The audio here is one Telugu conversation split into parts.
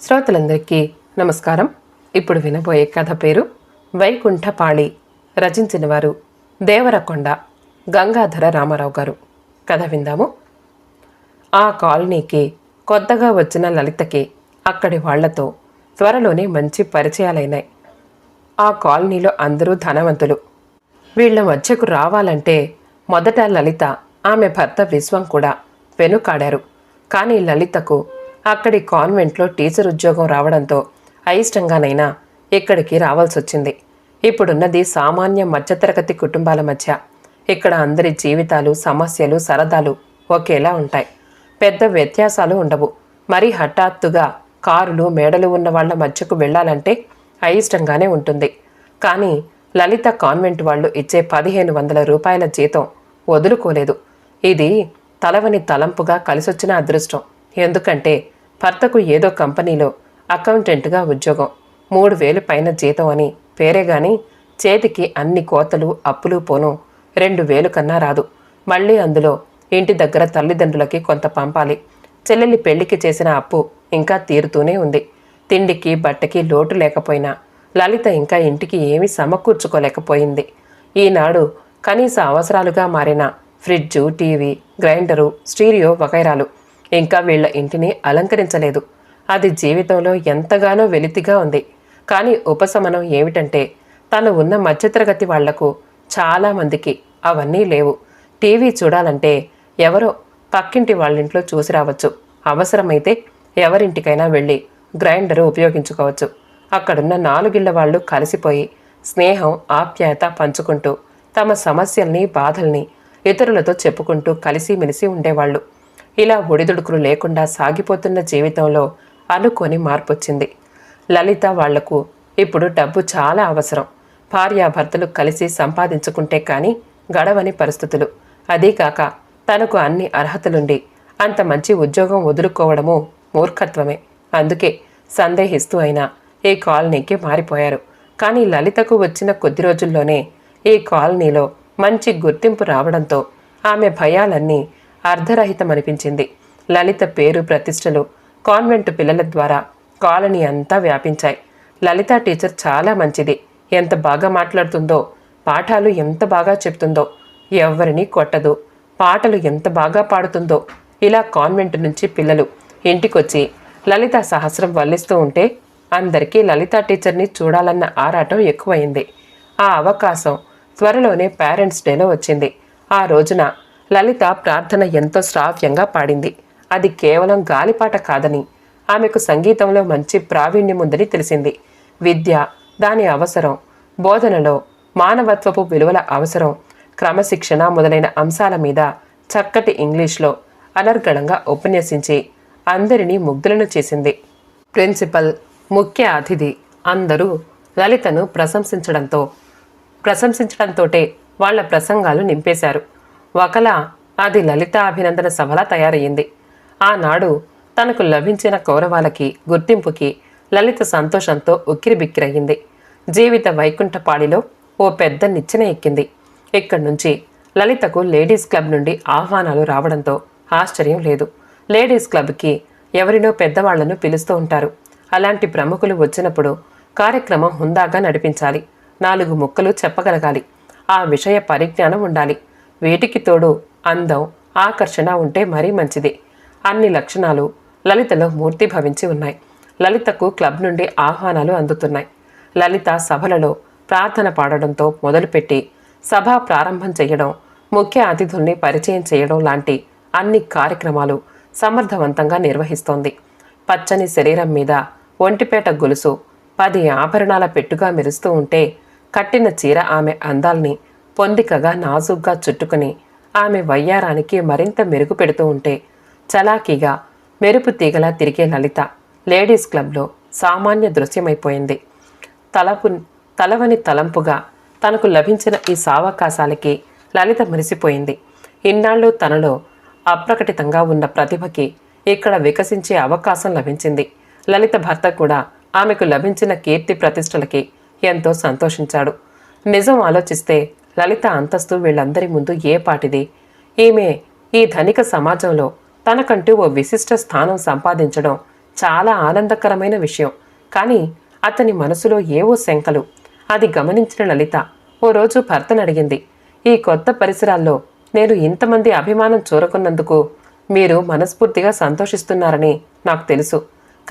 శ్రోతలందరికీ నమస్కారం. ఇప్పుడు వినబోయే కథ పేరు వైకుంఠపాళి. రచించిన వారు దేవరకొండ గంగాధర రామారావు గారు. కథ విందాము. ఆ కాలనీకి కొత్తగా వచ్చిన లలితకి అక్కడి వాళ్ళతో త్వరలోనే మంచి పరిచయాలైనాయి. ఆ కాలనీలో అందరూ ధనవంతులు. వీళ్ళ మధ్యకు రావాలంటే మొదట లలిత ఆమె భర్త విశ్వం కూడా వెనుకాడారు. కానీ లలితకు అక్కడి కాన్వెంట్లో టీచర్ ఉద్యోగం రావడంతో అయిష్టంగానైనా ఇక్కడికి రావాల్సొచ్చింది. ఇప్పుడున్నది సామాన్య మధ్యతరగతి కుటుంబాల మధ్య. ఇక్కడ అందరి జీవితాలు సమస్యలు సరదాలు ఒకేలా ఉంటాయి. పెద్ద వ్యత్యాసాలు ఉండవు. మరి హఠాత్తుగా కారులు మేడలు ఉన్న వాళ్ళ మధ్యకు వెళ్ళాలంటే అయిష్టంగానే ఉంటుంది. కానీ లలిత కాన్వెంట్ వాళ్ళు ఇచ్చే పదిహేను వందల రూపాయల జీతం వదులుకోలేదు. ఇది తలవని తలంపుగా కలిసొచ్చిన అదృష్టం. ఎందుకంటే భర్తకు ఏదో కంపెనీలో అకౌంటెంట్గా ఉద్యోగం. మూడు వేలు పైన జీతం అని పేరే గాని చేతికి అన్ని కోతలు అప్పులు పోను రెండు వేలు కన్నా రాదు. మళ్ళీ అందులో ఇంటి దగ్గర తల్లిదండ్రులకి కొంత పంపాలి. చెల్లెలి పెళ్ళికి చేసిన అప్పు ఇంకా తీరుతూనే ఉంది. తిండికి బట్టకి లోటు లేకపోయినా లలిత ఇంకా ఇంటికి ఏమీ సమకూర్చుకోలేకపోయింది. ఈనాడు కనీస అవసరాలుగా మారిన ఫ్రిడ్జు టీవీ గ్రైండరు స్టీరియో వగైరాలు ఇంకా వీళ్ళ ఇంటిని అలంకరించలేదు. అది జీవితంలో ఎంతగానో వెలితిగా ఉంది. కానీ ఉపశమనం ఏమిటంటే తను ఉన్న మధ్యతరగతి వాళ్ళకు చాలామందికి అవన్నీ లేవు. టీవీ చూడాలంటే ఎవరో పక్కింటి వాళ్ళింట్లో చూసి రావచ్చు. అవసరమైతే ఎవరింటికైనా వెళ్ళి గ్రైండర్ ఉపయోగించుకోవచ్చు. అక్కడున్న నాలుగిళ్ళ వాళ్ళు కలిసిపోయి స్నేహం ఆప్యాయత పంచుకుంటూ తమ సమస్యల్ని బాధల్ని ఇతరులతో చెప్పుకుంటూ కలిసిమెలిసి ఉండేవాళ్ళు. ఇలా ఒడిదుడుకులు లేకుండా సాగిపోతున్న జీవితంలో అనుకోని మార్పొచ్చింది. లలిత వాళ్ళకు ఇప్పుడు డబ్బు చాలా అవసరం. భార్యాభర్తలు కలిసి సంపాదించుకుంటే కానీ గడవని పరిస్థితులు. అదీకాక తనకు అన్ని అర్హతలుండి అంత మంచి ఉద్యోగం వదులుకోవడము మూర్ఖత్వమే. అందుకే సందేహిస్తూ అయినా ఈ కాలనీకి మారిపోయారు. కానీ లలితకు వచ్చిన కొద్ది రోజుల్లోనే ఈ కాలనీలో మంచి గుర్తింపు రావడంతో ఆమె భయాలన్నీ అర్ధరహితమనిపించింది. లలిత పేరు ప్రతిష్టలు కాన్వెంట్ పిల్లల ద్వారా కాలనీ అంతా వ్యాపించాయి. లలిత టీచర్ చాలా మంచిది. ఎంత బాగా మాట్లాడుతుందో పాఠాలు ఎంత బాగా చెప్తుందో ఎవరిని కొట్టదు. పాటలు ఎంత బాగా పాడుతుందో ఇలా కాన్వెంట్ నుంచి పిల్లలు ఇంటికొచ్చి లలిత సహస్రం వల్లిస్తూ ఉంటే అందరికీ లలిత టీచర్ని చూడాలన్న ఆరాటం ఎక్కువైంది. ఆ అవకాశం త్వరలోనే పేరెంట్స్ డేలో వచ్చింది. ఆ రోజున లలిత ప్రార్థన ఎంతో శ్రావ్యంగా పాడింది. అది కేవలం గాలిపాట కాదని ఆమెకు సంగీతంలో మంచి ప్రావీణ్యం ఉందని తెలిసింది. విద్య దాని అవసరం బోధనలో మానవత్వపు విలువల అవసరం క్రమశిక్షణ మొదలైన అంశాల మీద చక్కటి ఇంగ్లీష్లో అనర్గళంగా ఉపన్యసించి అందరినీ ముగ్ధులను చేసింది. ప్రిన్సిపల్ ముఖ్య అతిథి అందరూ లలితను ప్రశంసించడంతో ప్రశంసించడంతోటే వాళ్ళ ప్రసంగాలు నింపేశారు. ఒకలా అది లలిత అభినందన సభలా తయారయ్యింది. ఆనాడు తనకు లభించిన కౌరవాలకి గుర్తింపుకి లలిత సంతోషంతో ఉక్కిరిబిక్కిరయ్యింది. జీవిత వైకుంఠపాడిలో ఓ పెద్ద నిచ్చెన ఎక్కింది. ఇక్కడి నుంచి లలితకు లేడీస్ క్లబ్ నుండి ఆహ్వానాలు రావడంతో ఆశ్చర్యం లేదు. లేడీస్ క్లబ్కి ఎవరినో పెద్దవాళ్ళను పిలుస్తూ ఉంటారు. అలాంటి ప్రముఖులు వచ్చినప్పుడు కార్యక్రమం హుందాగా నడిపించాలి. నాలుగు ముక్కలు చెప్పగలగాలి. ఆ విషయ పరిజ్ఞానం ఉండాలి. వీటికి తోడు అందం ఆకర్షణ ఉంటే మరీ మంచిది. అన్ని లక్షణాలు లలితలో మూర్తి భవించి ఉన్నాయి. లలితకు క్లబ్ నుండి ఆహ్వానాలు అందుతున్నాయి. లలిత సభలలో ప్రార్థన పాడడంతో మొదలుపెట్టి సభ ప్రారంభం చేయడం ముఖ్య అతిథుల్ని పరిచయం చేయడం లాంటి అన్ని కార్యక్రమాలు సమర్థవంతంగా నిర్వహిస్తోంది. పచ్చని శరీరం మీద ఒంటిపేట గొలుసు పది ఆభరణాల పెట్టుగా మెరుస్తూ ఉంటే కట్టిన చీర ఆమె అందాల్ని పొందికగా నాజుగ్గా చుట్టుకుని ఆమె వయ్యారానికి మరింత మెరుగు పెడుతూ ఉంటే చలాకీగా మెరుపు తీగలా తిరిగే లలిత లేడీస్ క్లబ్లో సామాన్య దృశ్యమైపోయింది. తలపు తలవని తలంపుగా తనకు లభించిన ఈ సావకాశాలకి లలిత మురిసిపోయింది. ఇన్నాళ్ళు తనలో అప్రకటితంగా ఉన్న ప్రతిభకి ఇక్కడ వికసించే అవకాశం లభించింది. లలిత భర్త కూడా ఆమెకు లభించిన కీర్తి ప్రతిష్టలకి ఎంతో సంతోషించాడు. నిజం ఆలోచిస్తే లలిత అంతస్తు వీళ్ళందరి ముందు ఏ పాటిది? ఈమె ఈ ధనిక సమాజంలో తనకంటూ ఓ విశిష్ట స్థానం సంపాదించడం చాలా ఆనందకరమైన విషయం. కానీ అతని మనసులో ఏవో శంకలు. అది గమనించిన లలిత ఓ రోజు భర్తను అడిగింది ఈ కొత్త పరిసరాల్లో నేను ఇంతమంది అభిమానం చూరకున్నందుకు మీరు మనస్ఫూర్తిగా సంతోషిస్తున్నారని నాకు తెలుసు.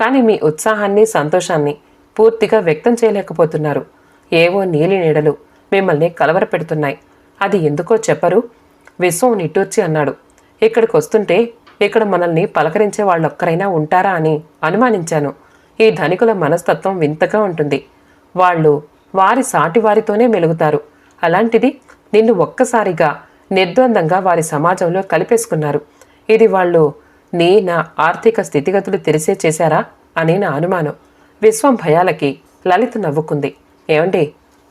కానీ మీ ఉత్సాహాన్ని సంతోషాన్ని పూర్తిగా వ్యక్తం చేయలేకపోతున్నారు. ఏవో నీలి నీడలు మిమ్మల్ని కలవరపెడుతున్నాయి. అది ఎందుకో చెప్పరు. విశ్వం నిట్టూర్చి అన్నాడు. ఇక్కడికి వస్తుంటే ఇక్కడ మనల్ని పలకరించే వాళ్ళొక్కరైనా ఉంటారా అని అనుమానించాను. ఈ ధనికుల మనస్తత్వం వింతగా ఉంటుంది. వాళ్ళు వారి సాటి వారితోనే మెలుగుతారు. అలాంటిది నిన్ను ఒక్కసారిగా నిర్ద్వందంగా వారి సమాజంలో కలిపేసుకున్నారు. ఇది వాళ్ళు నీ నా ఆర్థిక స్థితిగతులు తెలిసే చేశారా అని నా అనుమానం. విశ్వం భయాలకి లలిత నవ్వుకుంది. ఏమండి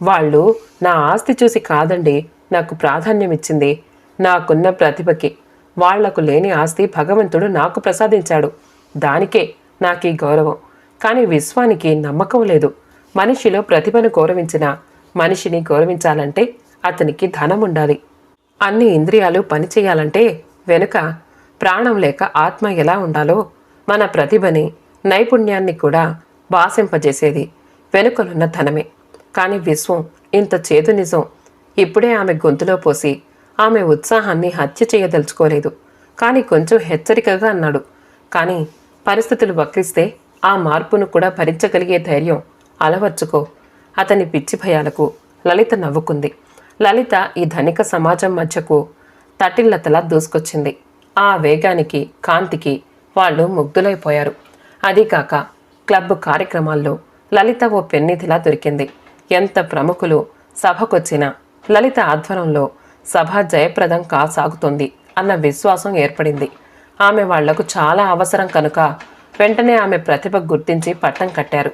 వాళ్ళు నా ఆస్తి చూసి కాదండి నాకు ప్రాధాన్యం ఇచ్చింది నాకున్న ప్రతిభకి. వాళ్ళకు లేని ఆస్తి భగవంతుడు నాకు ప్రసాదించాడు. దానికే నాకు ఈ గౌరవం. కానీ విశ్వానికి నమ్మకం లేదు. మనిషిలో ప్రతిభను గౌరవించిన మనిషిని గౌరవించాలంటే అతనికి ధనం ఉండాలి అన్ని ఇంద్రియాలు పనిచేయాలంటే వెనుక ప్రాణం లేక ఆత్మ ఎలా ఉండాలో మన ప్రతిభని నైపుణ్యాన్ని కూడా బాసింపజేసేది వెనుకనున్న ధనమే. కానీ విశ్వం ఇంత చేదు నిజం. ఇప్పుడే ఆమె గొంతులో పోసి ఆమె ఉత్సాహాన్ని హత్య చేయదలుచుకోలేదు. కానీ కొంచెం హెచ్చరికగా అన్నాడు. కానీ పరిస్థితులు వక్రిస్తే ఆ మార్పును కూడా భరించగలిగే ధైర్యం అలవర్చుకో. అతని పిచ్చి భయాలకు లలిత నవ్వుకుంది. లలిత ఈ ధనిక సమాజం మధ్యకు తటిల్లతలా దూసుకొచ్చింది. ఆ వేగానికి కాంతికి వాళ్ళు ముగ్ధులైపోయారు. అదీకాక క్లబ్ కార్యక్రమాల్లో లలిత ఓ పెన్నిధిలా దొరికింది. ఎంత ప్రముఖులు సభకొచ్చినా లలిత ఆధ్వర్యంలో సభ జయప్రదం కాసాగుతుంది అన్న విశ్వాసం ఏర్పడింది. ఆమె వాళ్ళకు చాలా అవసరం కనుక వెంటనే ఆమె ప్రతిభ గుర్తించి పట్టం కట్టారు.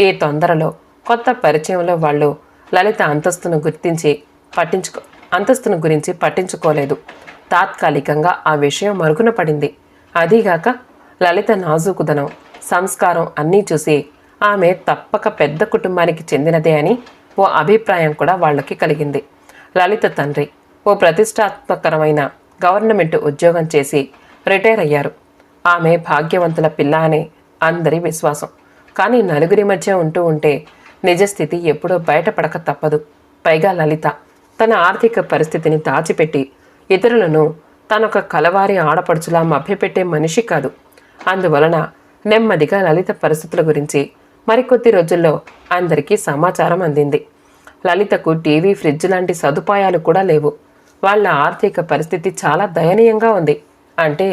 ఈ తొందరలో కొత్త పరిచయంలో వాళ్ళు లలిత అంతస్తును గుర్తించి పట్టించుకో అంతస్తును గురించి పట్టించుకోలేదు. తాత్కాలికంగా ఆ విషయం మరుగున పడింది. అదీగాక లలిత నాజూకుదనం సంస్కారం అన్నీ చూసి ఆమె తప్పక పెద్ద కుటుంబానికి చెందినదే అని ఓ అభిప్రాయం కూడా వాళ్ళకి కలిగింది. లలిత తండ్రి ఓ ప్రతిష్టాత్మకరమైన గవర్నమెంట్ ఉద్యోగం చేసి రిటైర్ అయ్యారు. ఆమె భాగ్యవంతుల పిల్ల అనే అందరి విశ్వాసం. కానీ నలుగురి మధ్య ఉంటూ ఉంటే నిజస్థితి ఎప్పుడో బయటపడక తప్పదు. పైగా లలిత తన ఆర్థిక పరిస్థితిని దాచిపెట్టి ఇతరులను తనొక కలవారి ఆడపడుచులా మభ్యపెట్టే మనిషి కాదు. అందువలన నెమ్మదిగా లలిత పరిస్థితుల గురించి మరికొద్ది రోజుల్లో అందరికీ సమాచారం అందింది. లలితకు టీవీ ఫ్రిడ్జ్ లాంటి సదుపాయాలు కూడా లేవు. వాళ్ళ ఆర్థిక పరిస్థితి చాలా దయనీయంగా ఉంది. అంటే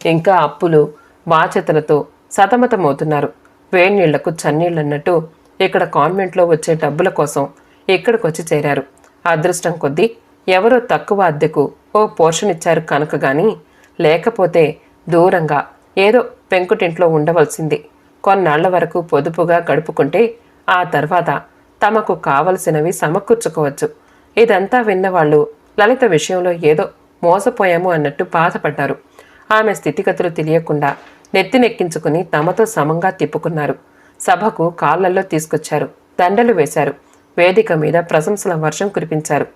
ఇంకా అప్పులు బాధ్యతలతో సతమతమవుతున్నారు. వేణీళ్ళకు చన్నీళ్ళన్నట్టు ఇక్కడ కాన్వెంట్లో వచ్చే డబ్బుల కోసం ఇక్కడికొచ్చి చేరారు. అదృష్టం కొద్దీ ఎవరో తక్కువ అద్దెకు ఓ పోర్షన్ ఇచ్చారు కనుక గాని లేకపోతే దూరంగా ఏదో పెంకుటింట్లో ఉండవలసింది. కొన్నాళ్ళ వరకు పొదుపుగా గడుపుకుంటే ఆ తర్వాత తమకు కావలసినవి సమకూర్చుకోవచ్చు. ఇదంతా విన్నవాళ్ళు లలిత విషయంలో ఏదో మోసపోయాము అన్నట్టు బాధపడ్డారు. ఆమె స్థితిగతులు తెలియకుండా నెత్తినెక్కించుకుని తమతో సమంగా తిప్పుకున్నారు. సభకు కాళ్ళల్లో తీసుకొచ్చారు. దండలు వేశారు. వేదిక మీద ప్రశంసల వర్షం కురిపించారు.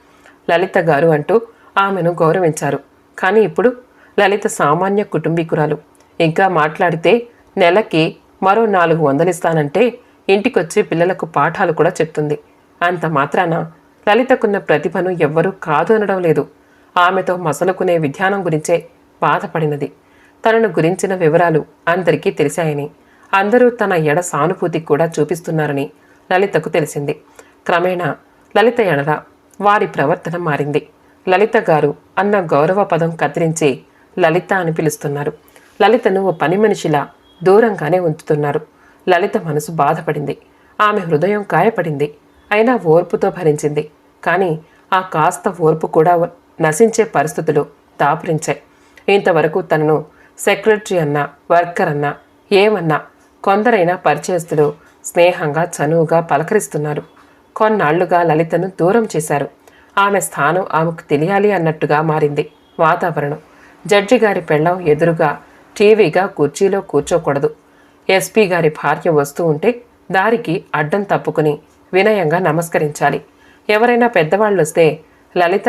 లలిత గారు అంటూ ఆమెను గౌరవించారు. కానీ ఇప్పుడు లలిత సామాన్య కుటుంబీకురాలు. ఇంకా మాట్లాడితే నెలకి మరో నాలుగు వందలిస్తానంటే ఇంటికొచ్చి పిల్లలకు పాఠాలు కూడా చెప్తుంది. అంత మాత్రాన లలితకున్న ప్రతిభను ఎవ్వరూ కాదు అనడం లేదు. ఆమెతో మసలుకునే విధానం గురించే బాధపడినది. తనను గురించిన వివరాలు అందరికీ తెలిసాయని అందరూ తన ఎడ సానుభూతి కూడా చూపిస్తున్నారని లలితకు తెలిసింది. క్రమేణా లలిత ఎడల వారి ప్రవర్తన మారింది. లలిత గారు అన్న గౌరవ పదం కత్తిరించి లలిత అని పిలుస్తున్నారు. లలితను ఓ పని మనిషిలా దూరంగానే ఉంచుతున్నారు. లలిత మనసు బాధపడింది. ఆమె హృదయం గాయపడింది. అయినా ఓర్పుతో భరించింది. కానీ ఆ కాస్త ఓర్పు కూడా నశించే పరిస్థితులు దాపురించాయి. ఇంతవరకు తనను సెక్రటరీ అన్నా వర్కర్ అన్నా ఏమన్నా కొందరైనా పరిచయస్తులు స్నేహంగా చనువుగా పలకరిస్తున్నారు. కొన్నాళ్ళుగా లలితను దూరం చేశారు. ఆమె స్థానం ఆమెకు తెలియాలి అన్నట్టుగా మారింది వాతావరణం. జడ్జి గారి పెళ్ళం ఎదురుగా టీవీగా కుర్చీలో కూర్చోకూడదు. ఎస్పీ గారి భార్య వస్తూ ఉంటే దారికి అడ్డం తప్పుకుని వినయంగా నమస్కరించాలి. ఎవరైనా పెద్దవాళ్ళు వస్తే లలిత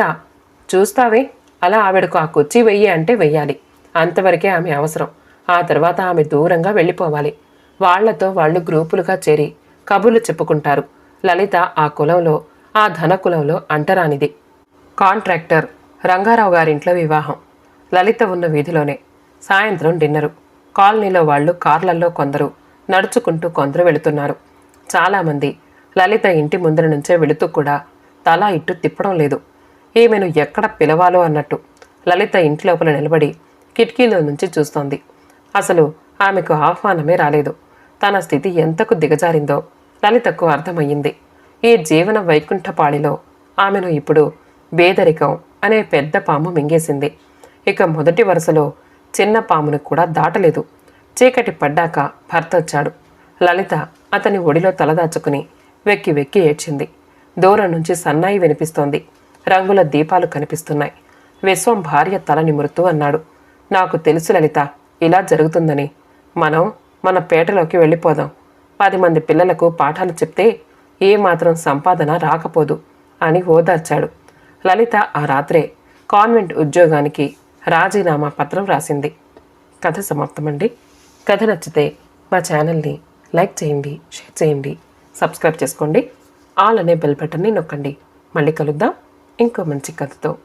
చూస్తావే? అలా ఆవిడకు ఆ కుర్చీ వెయ్యి అంటే వెయ్యాలి. అంతవరకే ఆమె అవసరం. ఆ తర్వాత ఆమె దూరంగా వెళ్ళిపోవాలి. వాళ్ళతో వాళ్ళు గ్రూపులుగా చేరి కబుర్లు చెప్పుకుంటారు. లలిత ఆ కులంలో ఆ ధన కులంలో అంటరానిది. కాంట్రాక్టర్ రంగారావు గారింట్లో వివాహం. లలిత ఉన్న వీధిలోనే. సాయంత్రం డిన్నరు. కాలనీలో వాళ్ళు కార్లల్లో కొందరు. నడుచుకుంటూ కొందరు వెళుతున్నారు. చాలామంది లలిత ఇంటి ముందర నుంచే వెళుతూ కూడా తల ఇట్టు తిప్పడం లేదు. ఈమెను ఎక్కడ పిలవాలో అన్నట్టు లలిత ఇంటి లోపల నిలబడి కిటికీలో నుంచి చూస్తోంది. అసలు ఆమెకు ఆహ్వానమే రాలేదు. తన స్థితి ఎంతకు దిగజారిందో లలితకు అర్థమయ్యింది. ఈ జీవన వైకుంఠపాళిలో ఆమెను ఇప్పుడు బేదరికం అనే పెద్ద పాము మింగేసింది. ఇక మొదటి వరుసలో చిన్న పామును కూడా దాటలేదు. చీకటి పడ్డాక భర్త వచ్చాడు. లలిత అతని ఒడిలో తలదాచుకుని వెక్కి వెక్కి ఏడ్చింది. దూరం నుంచి సన్నాయి వినిపిస్తోంది. రంగుల దీపాలు కనిపిస్తున్నాయి. విశ్వం భార్య తల నిమురుతూ అన్నాడు. నాకు తెలుసు లలిత ఇలా జరుగుతుందని. మనం మన పేటలోకి వెళ్ళిపోదాం. పది మంది పిల్లలకు పాఠాలు చెప్తే ఏ మాత్రం సంపాదన రాకపోదు అని ఓదార్చాడు. లలిత ఆ రాత్రే కాన్వెంట్ ఉద్యోగానికి రాజీనామా పత్రం రాసింది. కథ సమాప్తమండి. కథ నచ్చితే మా ఛానల్ని లైక్ చేయండి షేర్ చేయండి సబ్స్క్రైబ్ చేసుకోండి. ఆల్ అనే బెల్ బటన్ని నొక్కండి. మళ్ళీ కలుద్దాం. ఇంకో మంచి కథతో.